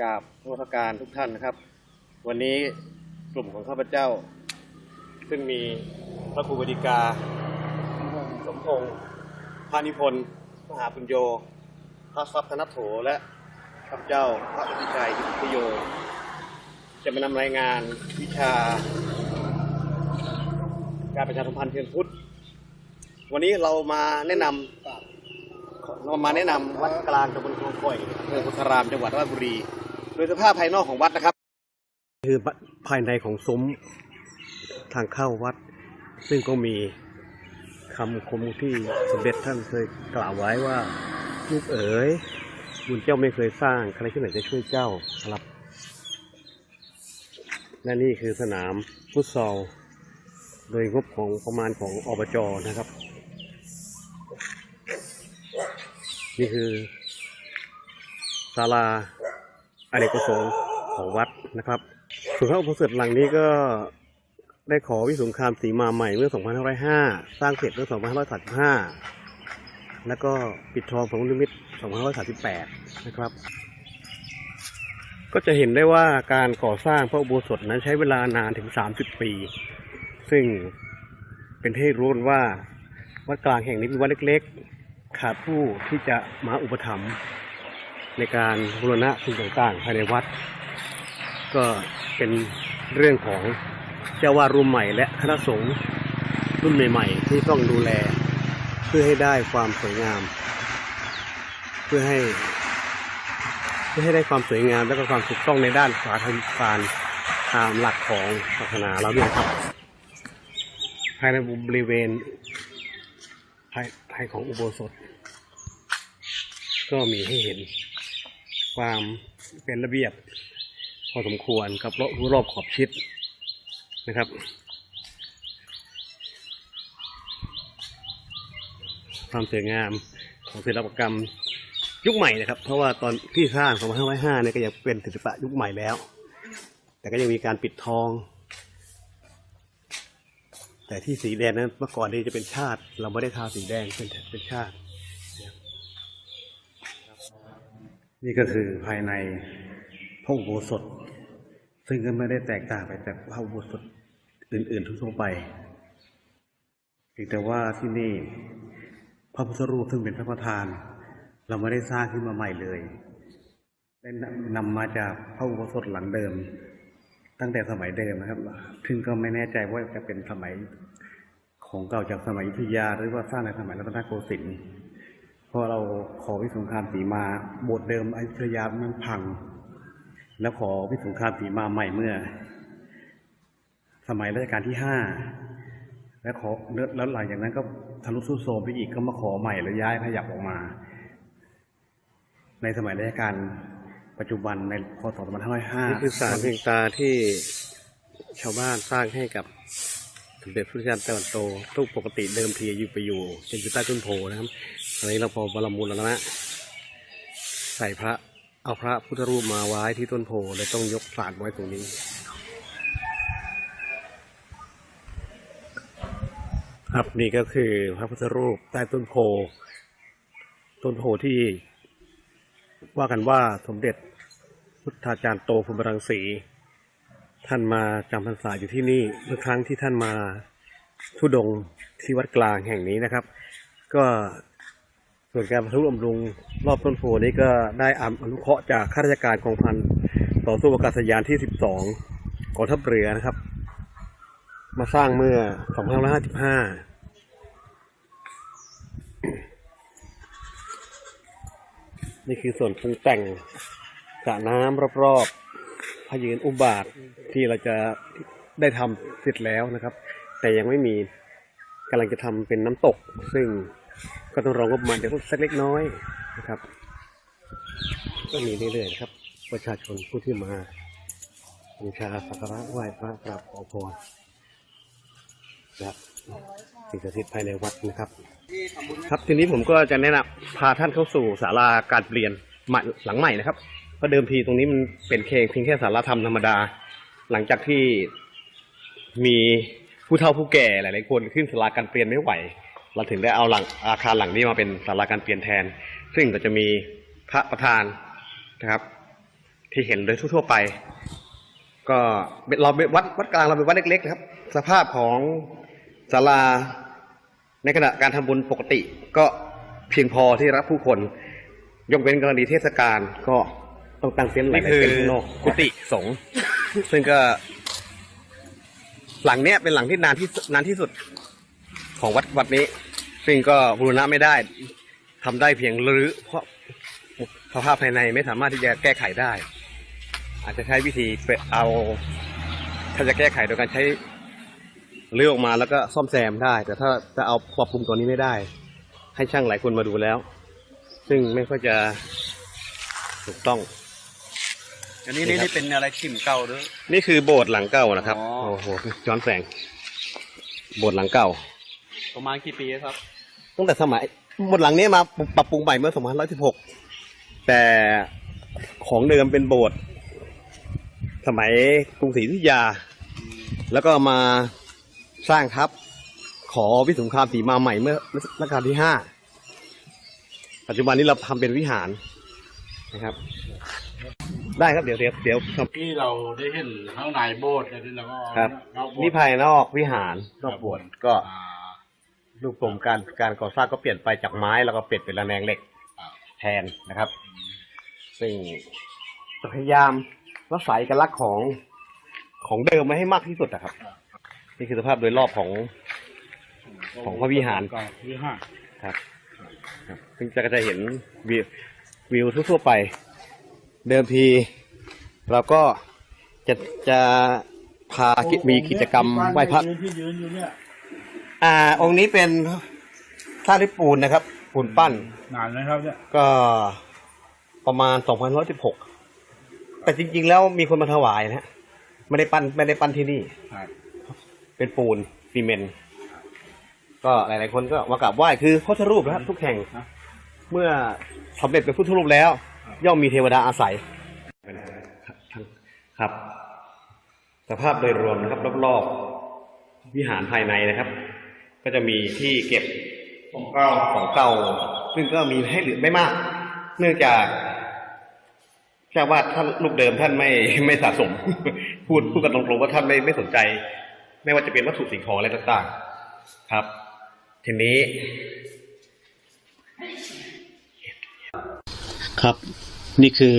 กราบนมัสการทุกท่านนะครับ วันนี้กลุ่มของข้าพเจ้า ซึ่งมีพระครูบดิกา สมพงษ์พานิพนธ์มหาปุญโย พระทรัพย์ธนโถและข้าพเจ้าพระอภิชัยยุทธโย จะมานำรายงานวิชา การประชาสัมพันธ์เชิงพุทธวันนี้เรามาแนะนำ มาแนะนำวัดกลางตำบลคลองข่อยอำเภอโพุทธารามจังหวัดราชบุรี โดยสภาพภายนอกของวัดนะครับ คือภายในของซุ้มทางเข้าวัด ซึ่งก็มีคำคมที่สมเด็จท่านเคยกล่าวไว้ว่าลูกเอ๋ยบุญเจ้าไม่เคยสร้างใครที่ไหนจะช่วยเจ้าครับ และนี่คือสนามฟุตซอล โดยงบของประมาณของอบจนะครับ นี่คือศาลาอเนกประสงค์ของวัดนะครับส่วนพระอุโบสถหลังนี้ก็ได้ขอวิสุงคามสีมาใหม่เมื่อ 2505 สร้างเสร็จเมื่อ 2535 แล้วก็ปิดทองของนิมิต 2538 นะครับ ก็จะเห็นได้ว่าการก่อสร้างพระอุโบสถนั้นใช้เวลานานถึง 30 ปี ซึ่งเป็นที่รู้กันว่าวัดกลางแห่งนี้เป็นวัดเล็ก ขาดผู้ที่จะมาอุปถัมภ์ในการบูรณะสิ่งต่างๆภายในวัด ก็เป็นเรื่องของเจ้าวาดรุ่นใหม่ และคณะสงฆ์รุ่นใหม่ๆที่ต้องดูแล เพื่อให้ได้ความสวยงาม เพื่อให้เพื่อให้ได้ความสวยงามและก็ความถูกต้องในด้านสาธารณการตามหลักของศาสนาเราด้วยครับ ภายในบริเวณ ภายภายของอุโบสถ ก็มีให้เห็นความเป็นระเบียบ พอสมควรกับรอบรอบขอบชิดนะครับ ความสวยงามของศิลปกรรมยุคใหม่นะครับ เพราะว่าตอนที่สร้าง 2505เนี่ยก็ยังเป็นศิลปะยุคใหม่แล้ว แต่ก็ยังมีการปิดทอง แต่ที่สีแดงนั้นเมื่อก่อนนี่จะเป็นชาติ เราไม่ได้ทาสีแดงเป็นเป็นชาติ นี่ก็คือภายในพระอุโบสถ ซึ่งก็ไม่ได้แตกต่างไปจากพระอุโบสถอื่น ๆ ทั่วไปเพียงแต่ว่าที่นี่พระพุทธรูปซึ่งเป็นพระประธาน เราไม่ได้สร้างขึ้นมาใหม่เลยได้นำนำมาจากพระอุโบสถหลังเดิม ตั้งแต่สมัยเดิมนะครับซึ่งก็ไม่แน่ใจว่าจะเป็นสมัยของเก่าจากสมัยอยุธยาหรือว่าสร้างในสมัยรัตนโกสินทร์เพราะเราขอวิสุงคามสีมาบสถ์เดิมอยุธยามันพัง แล้วขอวิสุงคามสีมาใหม่เมื่อ สมัยรัชกาลที่ห้าแล้วขอแล้วหลังจากนั้นก็ทะลุสุดโทมไปอีกก็มาขอใหม่แล้วย้ายขยับออกมา ในสมัยรัชกาล ปัจจุบันในพศ2505นี่คือสารเพียงตาที่ชาวบ้านสร้างให้กับสมเด็จพระเจ้าตะวันโตตู้ปกติเดิมทีอยู่ไปอยู่จะอยู่ใต้ต้นโพนะครับตอนนี้เราพอบรมูลแล้วนะใส่พระเอาพระพุทธรูปมาไว้ที่ต้นโพเลยต้องยกสารไว้ตรงนี้ครับนี่ก็คือพระพุทธรูปใต้ต้นโพ ต้นโพที่ว่ากันว่าสมเด็จ พุทธาจารย์โตพรหมรังสี ท่านมาจำพรรษาอยู่ที่นี่เมื่อครั้งที่ท่านมาทุดงที่วัดกลางแห่งนี้นะครับ ก็ส่วนการบรรทุบำรุงรอบต้นโพนี้ก็ได้อนุเคราะห์จากข้าราชการกองพันต่อสู้อากาศยานที่ 12กองทัพเรือนะครับ มาสร้างเมื่อ 2555นี่คือส่วนปรุงแต่ง ระน้ำรอบๆพระยืนอุบาทที่เราจะได้ทำเสร็จแล้วนะครับ แต่ยังไม่มีกำลังจะทำเป็นน้ำตก ซึ่งก็ต้องรองบประมาณเดี๋ยวสักเล็กน้อยนะครับ ก็มีเรื่อยๆครับ ประชาชนผู้ที่มาบูชาสักการะไหว้พระกราบขอพรนะครับสิ่งศักดิ์สิทธิ์ภายในวัดนะครับ ครับทีนี้ผมก็จะแนะนำพาท่านเข้าสู่ศาลาการเปลี่ยนหลังใหม่นะครับ เพราะเดิมทีตรงนี้มันเป็นเพียงเพียงแค่ศาลาธรรมธรรมดา หลังจากที่มีผู้เฒ่าผู้แก่หลายๆคนขึ้นศาลาการเปลี่ยนไม่ไหว เราถึงได้เอาหลังอาคารหลังนี้มาเป็นศาลาการเปลี่ยนแทน ซึ่งก็จะมีพระประธานนะครับ ที่เห็นโดยทั่วไป ก็เราเป็นวัดวัดกลางเราเป็นวัดเล็กๆนะครับ สภาพของศาลาในขณะการทำบุญปกติก็เพียงพอที่รับผู้คน ยกเว้นกรณีเทศกาลก็ ต้องตั้งเต็นท์หลายๆเต็นท์ข้างนอกกุฏิสงฆ์ซึ่งก็ หลังเนี้ยเป็นหลังที่นานที่สุดนานที่สุดของวัดวัดนี้ ซึ่งก็บูรณะไม่ได้ทำได้เพียงรื้อเพราะสภาพภายในไม่สามารถที่จะแก้ไขได้ อาจจะใช้วิธีไปเอาถ้าจะแก้ไขโดยการใช้เลือกออกมาแล้วก็ซ่อมแซมได้ แต่ถ้าจะเอาปรับปรุงตัวนี้ไม่ได้ ให้ช่างหลายคนมาดูแล้ว ซึ่งไม่ค่อยจะถูกต้อง อันนี้นี่นี่เป็นอะไรชิมเก่าด้วย นี่คือโบสถ์หลังเก่านะครับ อ๋อ โอ้โหย้อนแสง โบสถ์หลังเก่า ประมาณกี่ปีครับ ตั้งแต่สมัยโบสถ์หลังนี้มาปรับปรุงใหม่เมื่อ 2516 แต่ของเดิมเป็นโบสถ์สมัยกรุงศรีอยุธยา แล้วก็มาสร้างทับ ขอวิสุงครามสีมาใหม่เมื่อรัชกาลที่ห้าปัจจุบันนี้เราทำเป็นวิหารนะครับ ได้ครับเดี๋ยวเดี๋ยวเดี๋ยวครับ ที่เราได้เห็นข้างในโบสถ์เนี่ยที่เราก็ครับเราโบสถ์นี่ภายนอกวิหารนอกโบสถ์ก็อ่ารูปทรงการการก่อสร้างก็เปลี่ยนไปจากไม้แล้วก็เปลี่ยนเป็นระแนงเหล็กครับแทนนะครับ ซึ่งจะพยายามรักษาเอกลักษณ์ของของเดิมไว้ให้มากที่สุดนะครับ นี่คือสภาพโดยรอบของ ของพระวิหาร ก็วิหาร ครับครับซึ่งจะก็จะเห็นวิววิวทั่วๆไป เดิมทีเราก็จะจะพากิมีกิจกรรมไหว้พระที่ยืนอยู่เนี่ยอ่า องค์นี้เป็นท่าริปูนนะครับ ปูนปั้น นานนะครับเนี่ยก็ประมาณ2,116แต่จริง ๆ แล้วมีคนมาถวายนะฮะไม่ได้ปั้นไม่ได้ปั้นที่นี่ ครับเป็นปูนซีเมนต์ก็หลาย ๆ คนก็มากราบไหว้คือพุทธรูปนะครับทุกแห่ง เมื่อสำเร็จเป็นพุทธรูปแล้ว ย่อมมีเทวดาอาศัยครับ สภาพโดยรวมนะครับ รอบๆวิหารภายในนะครับ ก็จะมีที่เก็บของเก่าของเก่า ซึ่งก็มีให้เหลือไม่มาก เนื่องจากเจ้าวาดท่านลูกเดิมท่านไม่ไม่สะสม พูดพูดกันตรงๆว่าท่านไม่ไม่สนใจ ไม่ว่าจะเป็นวัตถุสิ่งของอะไรต่างๆ ครับ ทีนี้ ครับ นี่คือ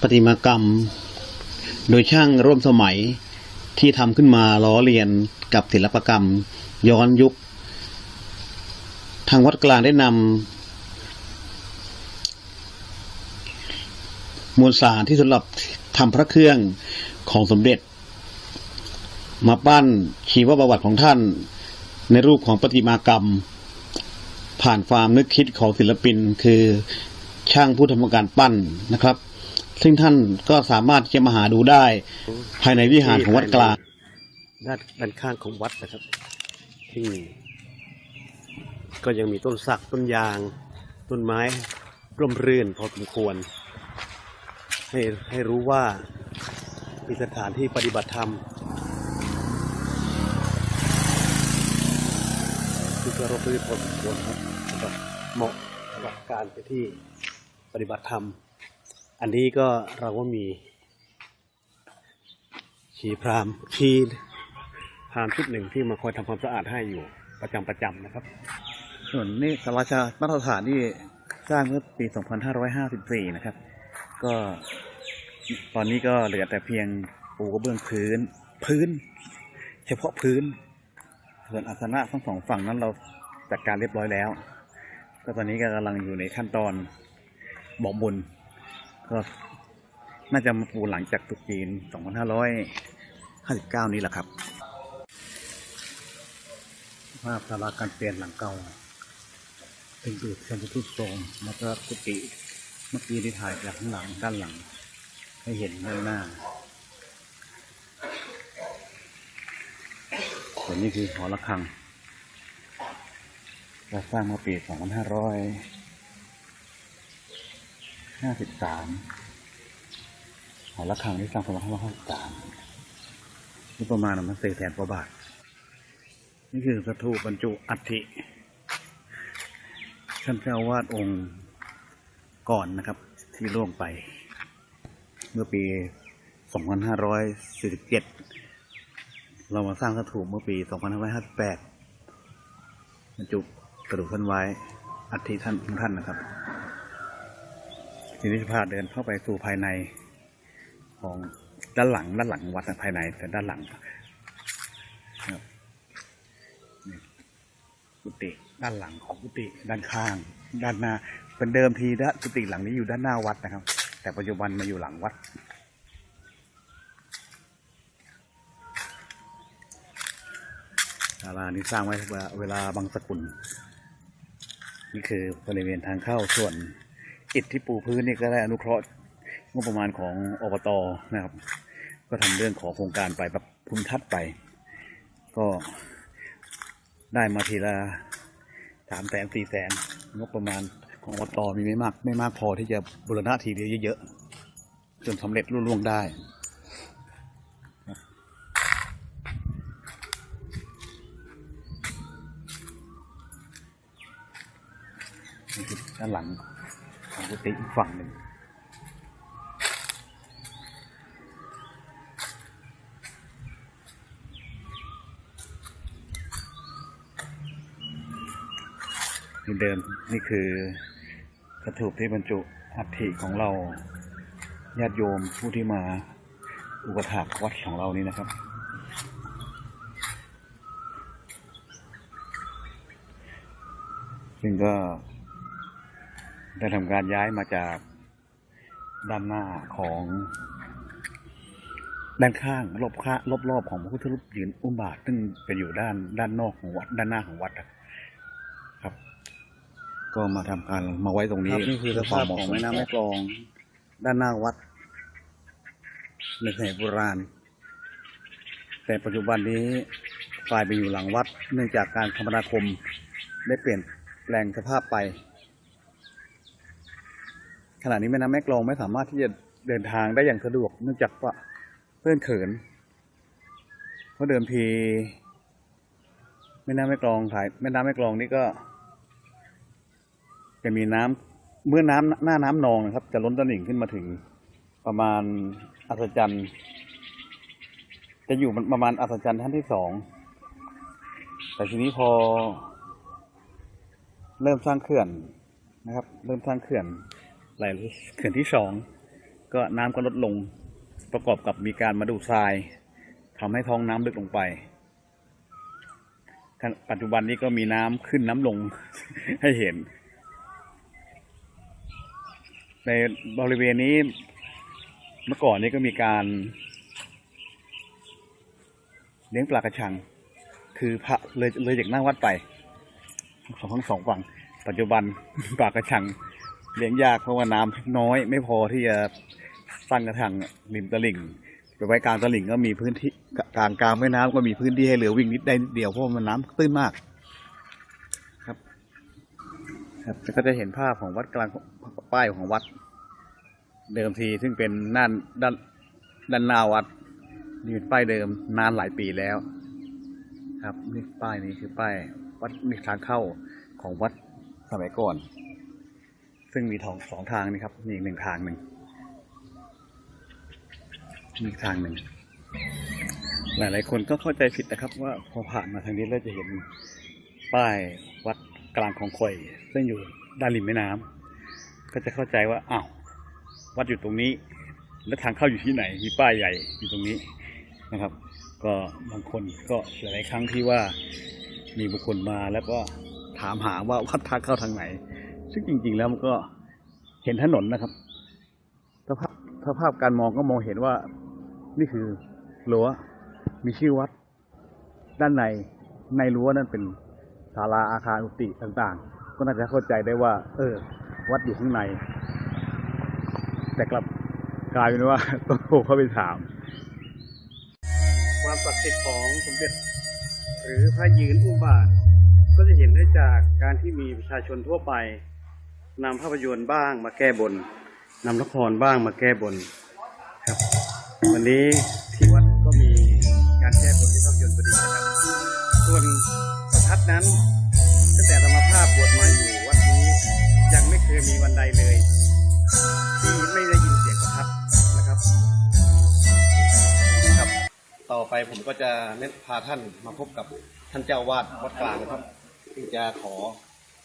ประติมากรรม โดยช่างร่วมสมัยที่ทำขึ้นมาล้อเลียนกับศิลปกรรม ย้อนยุค ทางวัดกลางได้นำมวลสารที่สำหรับทำพระเครื่องของสมเด็จ มาปั้นชีวประวัติของท่านในรูปของประติมากรรม ผ่านความนึกคิดของศิลปิน คือ ช่างผู้ทำการปั้นนะครับ ซึ่งท่านก็สามารถจะมาหาดูได้ ภายในวิหารของวัดกลางด้านด้านข้างของวัดนะครับที่ก็ยังมีต้นสักต้นยาง ต้นไม้ร่มรื่นพอสมควร ให้ให้รู้ว่ามีสถานที่ปฏิบัติธรรมที่ก็ร่มรื่นพอสมควรครับสำหรับเหมาะ หรับการไปที่ปฏิบัติธรรม อันนี้ก็เราก็มีชีพรามชีพรามชุดหนึ่งที่มาคอยทำความสะอาดให้อยู่ประจำประจำนะครับ ส่วนนี่สาราชามาตรฐานที่สร้างเมื่อปี 2554 นะครับ ก็ตอนนี้ก็เหลือแต่เพียงปูกระเบื้องพื้น พื้น เฉพาะพื้น ส่วนอาสนะทั้งสองฝั่งนั้นเราจัดการเรียบร้อยแล้ว ก็ตอนนี้ก็กำลังอยู่ในขั้นตอนบอกบุญก็น่าจะมาปูหลังจากตรุษจีน 2559 นี้แหละครับ ภาพสาราการเปลี่ยนหลังเก่าเป็นดูดชันทุดโทรมแล้วก็กุฏิเมื่อกี้ที่ถ่ายจากข้างหลังด้านหลัง ให้เห็นด้านหน้าส่วนนี้คือหอระฆัง เราสร้างเมื่อปี 2553หอระฆังที่สร้าง2553นี่ประมาณมันสี่แสนกว่าบาท นี่คือสถูปบรรจุอัฐิท่านเจ้าวาดองค์ก่อนนะครับ ที่ล่วงไป เมื่อปี 2547 เรามาสร้างสถูปเมื่อปี 2558บรรจุ กระดูกท่านไว้อัฐิท่านของท่านนะครับทีนี้จะพาเดินเข้าไปสู่ภายในของด้านหลังด้านหลังวัดภายในแต่ด้านหลังครับกุฏิด้านหลังของกุฏิด้านข้าง ด้านหน้าเป็นเดิมทีด้านกุฏิหลังนี้อยู่ด้านหน้าวัดนะครับ แต่ปัจจุบันมาอยู่หลังวัดศาลานี้สร้างไว้เวลาบางสกุล นี่คือบริเวณทางเข้าส่วนอิฐที่ปูพื้นนี่ก็ได้อนุเคราะห์งบประมาณของอบตนะครับ ก็ทำเรื่องขอโครงการไปแบบภูมิทัศน์ไป ก็ได้มาทีละสามแสนสี่แสนงบประมาณของอบตมีไม่มาก ไม่มากพอที่จะบูรณะทีเดียวเยอะๆจนสำเร็จรุ่ล่วงได้ ด้านหลังของกุฏิอีกฝั่งหนึ่งนี่เดิมนี่คือกระถูกที่บรรจุอัฐิของเราญาติโยมผู้ที่มาอุปถากวัดของเรานี่นะครับ ซึ่งก็ ได้ทำการย้ายมาจากด้านหน้าของด้านข้างรอบข้างรอบๆของพระพุทธรูปยืนอุ้มบาทซึ่งเป็นอยู่ด้านด้านนอกของวัด ด้านหน้าของวัดอะครับ ก็มาทำการมาไว้ตรงนี้นี่คือสภาพของแม่น้ำแม่กลอง ด้านหน้าวัดในสมัยโบราณ แต่ปัจจุบันนี้กลายไปอยู่หลังวัด เนื่องจากการคมนาคมได้เปลี่ยนแปลงสภาพไป ขณะนี้แม่น้ำแม่กลองไม่สามารถที่จะเดินทางได้อย่างสะดวกเนื่องจากว่าเพื่อนเขิน เพราะเดิมทีแม่น้ำแม่กลองถ่ายแม่น้ำแม่กลองนี่ก็ จะมีน้ำเมื่อน้ำหน้าน้ำนองนะครับ จะล้นตลิ่งขึ้นมาถึงประมาณอัศจรรย์จะอยู่ประมาณอัศจรรย์ท่านที่สองแต่ทีนี้พอ เริ่มสร้างเขื่อนนะครับ เริ่มสร้างเขื่อน ไหลเขื่อนที่สองก็น้ำก็ลดลง ประกอบกับมีการมาดูดทรายทำให้ท้องน้ำลึกลงไปปัจจุบันนี้ก็มีน้ำขึ้นน้ำลงให้เห็น ในบริเวณนี้เมื่อก่อนนี้ก็มีการ เลี้ยงปลากระชัง คือพระเลยเลยจากหน้าวัดไป ของทั้งสองฝั่ง ปัจจุบันปลากระชัง เลี้ยงยากเพราะว่าน้ำน้อย ไม่พอที่จะสร้างกระชังริมตลิ่งไปไว้กลางตลิ่งก็มีพื้นที่กลางกลางแม่น้ำก็มีพื้นที่ให้เหลือวิ่งนิดได้นิดเดียวเพราะมันน้ำตื้นมากครับ ครับแล้วก็จะเห็นภาพของวัดกลางป้ายของวัด เดิมทีซึ่งเป็นด้านด้านด้านหน้าวัดนี่เป็นป้ายเดิมนานหลายปีแล้ว ครับนี่ป้ายนี้คือป้ายวัดนี่ทางเข้าของวัดสมัยก่อน ซึ่งมีทองสองทางนี่ครับมีอีกหนึ่งทางหนึ่งมีอีกทางหนึ่งหลายๆคนก็เข้าใจผิดนะครับ ว่าพอผ่านมาทางนี้แล้วจะเห็นป้ายวัดกลางของคอยซึ่งอยู่ด้านริมแม่น้ำก็จะเข้าใจว่าอ้าววัดอยู่ตรงนี้ แล้วทางเข้าอยู่ที่ไหนมีป้ายใหญ่อยู่ตรงนี้นะครับ ก็บางคนก็หลายๆครั้งที่ว่ามีบุคคลมาแล้วก็ถามหาว่าวัดทางเข้าทางไหน ซึ่งจริง ๆ แล้วมันก็เห็นถนนนะครับสภาพสภาพการมองก็มองเห็นว่านี่คือรั้วมีชื่อวัด ด้านในในรั้วนั่นเป็นศาลาอาคารอุติต่างๆ ก็น่าจะเข้าใจได้ว่า เออ วัดอยู่ข้างใน แต่กลับกลายเป็นว่าต้องโทรเข้าไปถาม ความศักดิ์สิทธิ์ของสมเด็จ หรือพระยืนอุบาทก็จะเห็นได้จากการที่มีประชาชนทั่วไป นำภาพยนตร์บ้างมาแก้บนนำละครบ้างมาแก้บนครับ วันนี้ที่วัดก็มีการแก้บนที่ภาพยนตร์พอดีนะครับ ส่วนประทัดนั้นตั้งแต่ธรรมภาพบวชมาอยู่วัดนี้ยังไม่เคยมีวันใดเลย ที่ไม่ได้ยินเสียงประทัดนะครับ ครับ ต่อไปผมก็จะเน้นพาท่านมาพบกับท่านเจ้าวาดวัดกลางนะครับที่จะขอ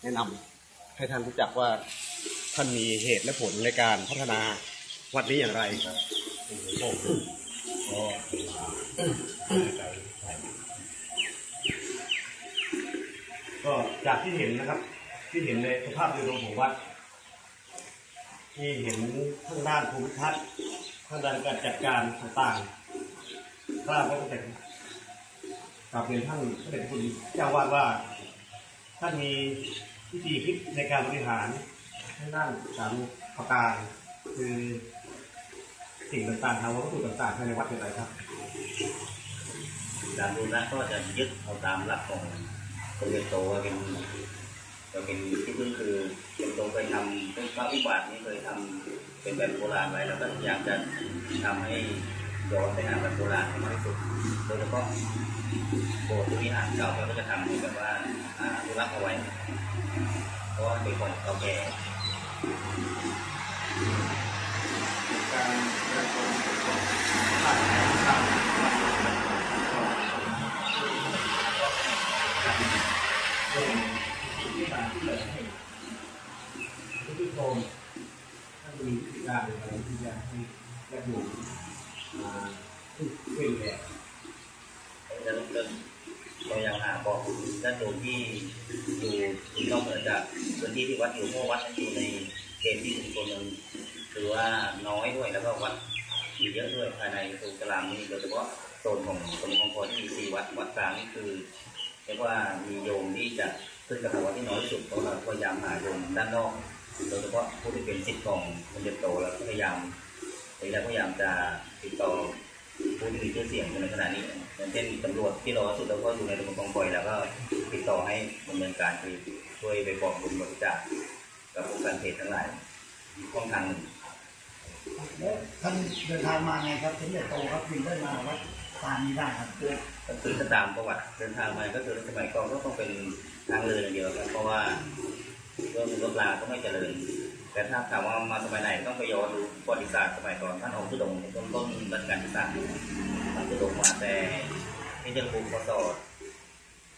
แนะนำ ให้ท่านรู้จักว่าท่านมีเหตุและผลในการพัฒนาวัดนี้อย่างไรครับก็จากที่เห็นนะครับ ที่เห็นในสภาพโดยรวมของวัด ที่เห็นทางด้านภูมิทัศน์ทางด้านการจัดการต่างๆทราบว่าตั้งแต่กลับเรียนท่านพระเดชคุณเจ้าวาดว่าท่านมี วิธีคิดในการบริหารทางด้านการประการ คือสิ่งต่างๆทางวัตถุต่างๆภายในวัดเป็นไรครับการบูรณะก็จะยึดเอาตามหลักของสมเด็จโตเป็นจะเป็นที่พึ่งคือเป็นโตเคยทำเป็นพระวิบากนี้เคยทำเป็นแบบโบราณไว้แล้วก็อยากจะทำให้ ย้อนไปหาแบบโบราณให้มากที่สุดโดยเฉพาะโบสถ์หรือวิหารเก่าเราก็จะทำให้แบบว่าอ่าอนุรักษ์เอาไว้ เพราะว่าเป็นของเก่าแก่ทุกทุกโทมถ้ามีวิธีการอะไรที่จะให้ญาติโย มมาช่วยเหลือจะเริ่มเรายังหาบอกด้านโดมที่อยู่นอกเหนือจากพื้นที่ที่วัดอยู่เพราะวัดนั้นอยู่ในเขตที่ชุมชนมันถือว่าน้อยด้วยแล้วก็วัดมีเยอะด้วยภายในตรงกลางนี่โดยเฉพาะโซนของตำบลของพอที่มีสี่วัดวัดกลางนี่คือเรียกว่ามีโยมที่จะขึ้นกระถางวัดที่น้อยสุดเพราะเราพยายามหาโยมด้านนอกโดยเฉพาะผู้ที่เป็นสิทธิ์ของมันจะโตแล้วพยายามพยายามพยายามจะติดต่อผู้ที่มีชื่อเสียงในขณะนี้อย่างเช่นตำรวจที่เราสุดแล้วก็อยู่ในตำบลกองกอยแล้วก็ติดต่อให้ดำเนินการคือช่วยไปบอกบุญบริจาคกับองค์การเพจทั้งหลายช่องทางหนึ่งแล้วท่านเดินทางมาไงครับถึงได้โตครับถึงได้มาวัดตามนี้ได้ครับก็คือถ้าตามประวัติเดินทางมาก็คือสมัยก่อนก็ต้องเป็นทางเรืออย่างเดียวครับเพราะว่าเรื่องรถลาก็ไม่เจริญ แต่ถ้าถามว่ามาสมัยไหนต้องไปย้อนดูประวัติศาสตร์สมัยก่อนท่านองค์ทุดงต้นต้นรัชกาลที่สามท่านทุดงมาแต่ที่จะระบุพศ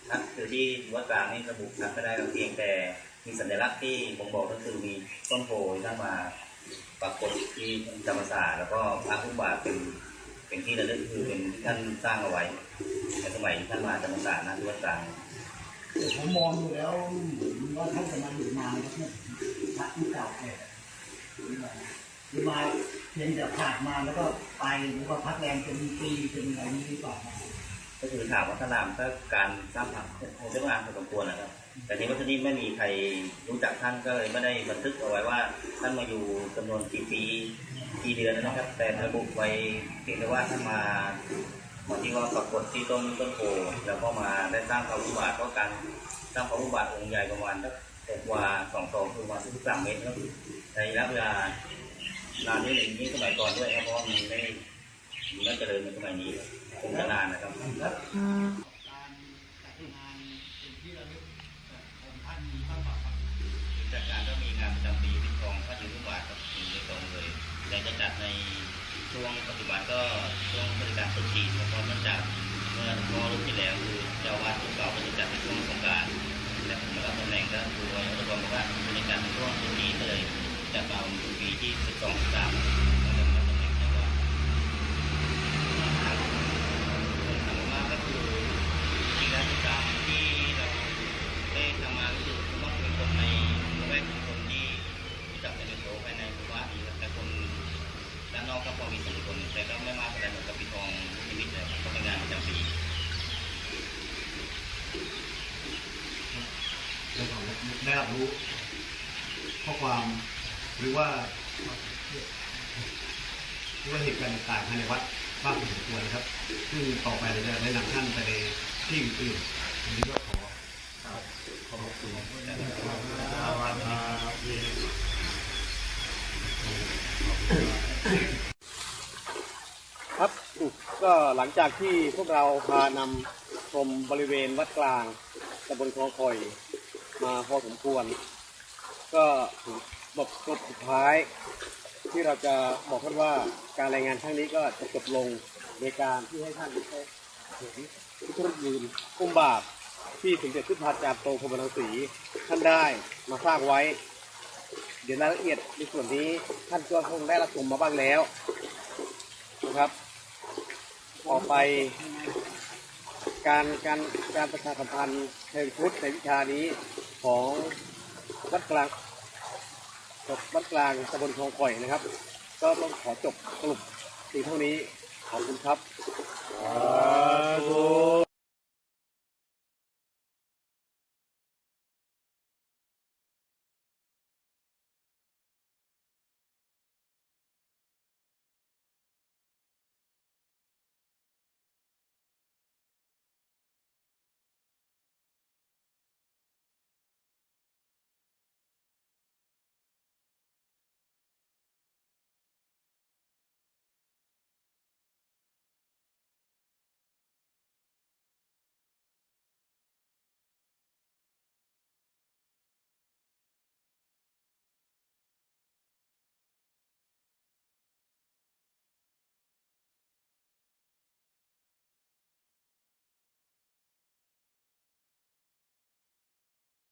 นัดคือที่วัดกลางนี่ระบุนัดไม่ได้เพียงแต่มีสัญลักษณ์ที่ผมบอกก็คือมีต้นโพที่ท่านมาปรากฏที่ธรรมศาสตร์แล้วก็พระพุทธบาเป็นเป็นที่ระลึกคือเป็นท่านสร้างเอาไว้ในสมัยท่านมาธรรมศาสตร์นะที่วัดกลางผมมองดูแล้วว่าท่านจะมาอยู่นานครับเนี่ยพระที่เก่าแก่ หรือมาเพียงแต่ผ่านมาแล้วก็ไปหรือว่าพักแรงเป็นปีเป็นอะไรนี้หรือเปล่าก็คือถามวัฒนธรรมก็การสร้างผักคงใช้เวลาพอสมควรนะครับ แต่ในวัฒนีไม่มีใครรู้จักท่านก็เลยไม่ได้บันทึกเอาไว้ว่าท่านมาอยู่จำนวนกี่ปีกี่เดือนนะครับ แต่ระบุไว้เพียงแต่ว่าท่านมามาที่ว่าปรากฏที่ต้นต้นโพแล้วก็มาได้สร้างพระอุบาทก็การสร้างพระอุบาทองค์ใหญ่ประมาณสักกว่าสองสองคือประมาณสิบสามเมตรครับใช้ระยะเวลา นานนี้อย่างนี่สมัยก่อนด้วยครับเพราะว่ามันไม่มันไม่เจริญในสมัยนี้คงจะนานนะครับ การจัดงานเป็นที่ระลึกของท่านมีบ้างเปล่าครับ จัดงานก็มีงานประจำปีปิดทองพระยุทธบาทครับถึงได้ตรงเลยแต่จะจัดในช่วงปัจจุบันก็ช่วงเทศกาลตรุษจีนเพราะเนื่องจากเมื่อพอรุ่นที่แล้วคือเจ้าอาวาดองค์เก่าก็จะจัดในช่วงสงกรานต์และผมรับตำแหน่งก็คือว่าจะบอกว่าบรรยากาศในช่วงตรุษจีนก็เลยจัดเอาปีที่ 12 13ก็เลยรับตำแหน่งเจ้าอาวาดถามว่าก็คือจริงแล้วกิจกรรมที่เรา ได้ทำมารู้สึกว่าเป็นคนในละแวกชุมชนที่รู้จักเป็นโตภายในหมู่บ้านนี้แต่คนด้านนอกก็พอมีส่วนคนแต่ก็ไม่มากเท่าไหร่เหมือนกับปีทองลูกนิมิตเลยครับก็เป็นงานประจำปี ได้ความได้ รู้ข้อความหรือว่าหรือว่าเหตุการณ์ต่างๆภายในวัดบ้างพอสมควรนะครับ ซึ่งต่อไปเราจะแนะนำท่านไปในที่อื่นๆวันนี้ก็ขอขอบคุณครับครับก็หลังจากที่พวกเราพานำชมบริเวณวัดกลางตำบลคลองคอย มาพอสมควร ก็ถึงบทบทสุดท้าย ที่เราจะบอกท่านว่าการรายงานครั้งนี้ก็จะจบลงในการที่ให้ท่านได้ถึงพุทธรูปยืนอุ้มบาทที่สมเด็จพระพาจารย์โตพรมรังสีท่านได้มาสร้างไว้ เดี๋ยวรายละเอียดในส่วนนี้ท่านก็คงได้รับชมมาบ้างแล้วนะครับต่อไปการการการประชาสัมพันธ์เชิงพุทธในวิชานี้ ของวัดกลางจบวัดกลางตำบลคลองข่อยนะครับ ก็ต้องขอจบสรุปทีเท่านี้ขอบคุณครับสาธุ